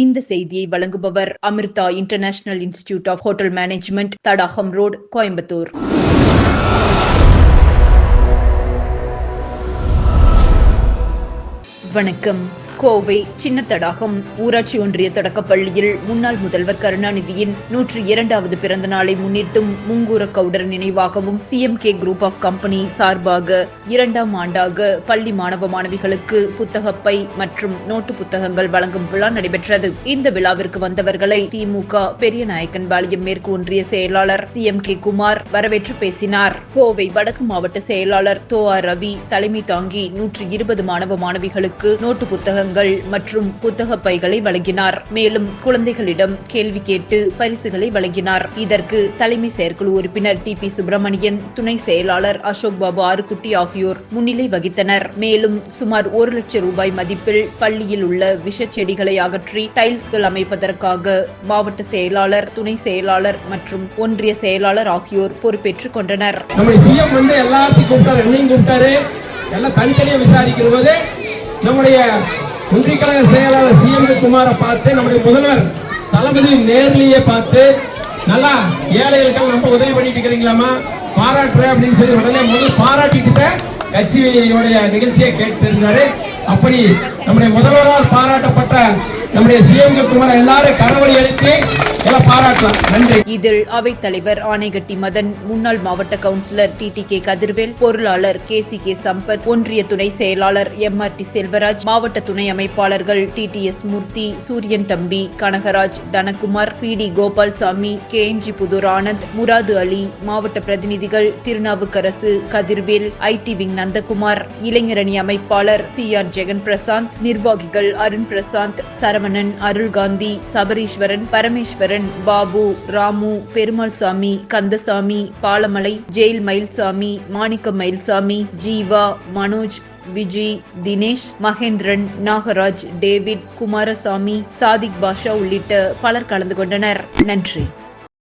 இந்த செய்தியை வழங்குபவர் Amrita international institute of hotel management Thadagam road Coimbatore. வணக்கம். கோவை சின்ன தடாகம் ஊராட்சி ஒன்றிய தொடக்கப்பள்ளியில் முன்னாள் முதல்வர் கருணாநிதியின் நூற்றி இரண்டாவது பிறந்த நாளை முன்னிட்டும் Mungura Cawdor நினைவாகவும் CM K group of company சார்பாக இரண்டாம் ஆண்டாக பள்ளி மாணவ மாணவிகளுக்கு புத்தகப்பை மற்றும் நோட்டு புத்தகங்கள் வழங்கும் விழா நடைபெற்றது. இந்த விழாவிற்கு வந்தவர்களை திமுக பெரிய நாயக்கன் பாளையம் மேற்கு ஒன்றிய செயலாளர் சி எம் கே குமார் வரவேற்று பேசினார். கோவை வடக்கு மாவட்ட செயலாளர் தோ ஆர் ரவி தலைமை தாங்கி நூற்றி இருபது மாணவ மாணவிகளுக்கு நோட்டு புத்தகங்கள் மற்றும் புத்தக பைகளை வழங்கினார். மேலும் குழந்தைகளிடம் கேள்வி கேட்டு பரிசுகளை வழங்கினார். இதற்கு தலைமை செயற்குழு உறுப்பினர் டி. பி. சுப்பிரமணியன் துணை செயலாளர் அசோக் பாபு ஆறுக்குட்டி ஆகியோர் முன்னிலை வகித்தனர். மேலும் சுமார் ஒரு லட்சம் ரூபாய் மதிப்பில் பள்ளியில் உள்ள விஷ செடிகளை அகற்றி டைல்ஸ்கள் அமைப்பதற்காக மாவட்ட செயலாளர் துணை செயலாளர் மற்றும் ஒன்றிய செயலாளர் ஆகியோர் பொறுப்பேற்றுக் கொண்டனர். நம்முடைய சிஎம் ஒன்றிய கழக செயலாளர் சிஎம் குமாரை பார்த்து நம்முடைய முதல்வர் தளபதி நேர்லேயே பார்த்து நல்லா ஏழைகளுக்கு ரொம்ப உதவி பண்ணிட்டு இருக்கிறீங்களாமா பாராட்டுறேன் அப்படின்னு சொல்லி உடனே முதல் பாராட்டிட்டு தான் நிகழ்ச்சியை கேட்டிருந்தாரு. அப்படி நம்முடைய முதல்வரால் பாராட்டப்பட்ட நம்முடைய சிஎம் குமார் எல்லாரும் கரவழி அளித்து பாராட்டலாம் இதில் அவைத் தலைவர் ஆணைகட்டி மதன் முன்னாள் மாவட்ட councillor T T K Kathirvel பொருளாளர் கே சி கே சம்பத் ஒன்றிய துணை செயலாளர் எம் ஆர் டி செல்வராஜ் மாவட்ட துணை அமைப்பாளர்கள் D D S Murthy Suriyan தம்பி Kanagaraj Dhanakumar P T Gopalsamy K N G Pudur Anand Murad Ali மாவட்ட பிரதிநிதிகள் திருநாவுக்கரசு கதிர்வேல் ஐடி விங் நந்தகுமார் இளைஞரணி அமைப்பாளர் சி ஆர் ஜெகன் பிரசாந்த் நிர்வாகிகள் அருண் பிரசாந்த் சரவணன் அருள்காந்தி சபரீஸ்வரன் பரமேஸ்வரன் பாபு ராமு பெருமாள் சாமி கந்தசாமி பாலமலை ஜெயில் மயில்சாமி மாணிக்க மயில்சாமி ஜீவா மனோஜ் விஜி தினேஷ் மகேந்திரன் நாகராஜ் டேவிட் குமாரசாமி சாதிக் பாஷா உள்ளிட்ட பலர் கலந்து கொண்டனர். நன்றி.